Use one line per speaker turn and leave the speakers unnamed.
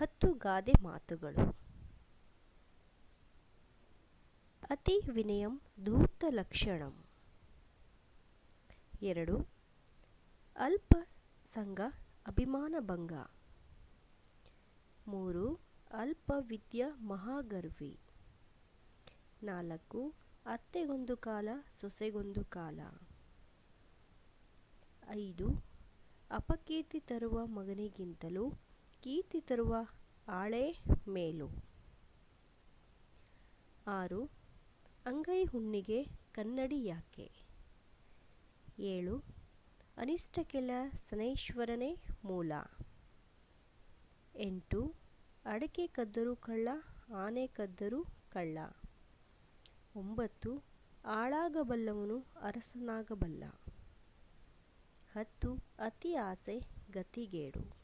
ಹತ್ತು ಗಾದೆ ಮಾತುಗಳು. ಅತಿ ವಿನಯಂ ಧೂರ್ತ ಲಕ್ಷಣಂ. ಎರಡು. ಅಲ್ಪ ಸಂಘ ಅಭಿಮಾನ ಭಂಗ. ಮೂರು. ಅಲ್ಪ ವಿದ್ಯ ಮಹಾಗರ್ವಿ. ನಾಲ್ಕು. ಅತ್ತೆಗೊಂದು ಕಾಲ, ಸೊಸೆಗೊಂದು ಕಾಲ. ಐದು. ಅಪಕೀರ್ತಿ ತರುವ ಮಗನಿಗಿಂತಲೂ ಕೀರ್ತಿ ತರುವ ಆಳೇ ಮೇಲು. ಆರು, ಅಂಗೈ ಹುಣ್ಣಿಗೆ ಕನ್ನಡಿ ಯಾಕೆ? ಏಳು ಕೆಲ ಸನೈಶ್ವರನೇ ಮೂಲ. ಎಂಟು, ಅಡಕೆ ಕದ್ದರೂ ಕಳ್ಳ, ಆನೆ ಕದ್ದರೂ ಕಳ್ಳ. ಒಂಬತ್ತು, ಆಳಾಗಬಲ್ಲವನು ಅರಸನಾಗಬಲ್ಲ. ಹತ್ತು, ಅತಿ ಆಸೆ ಗತಿಗೇಡು.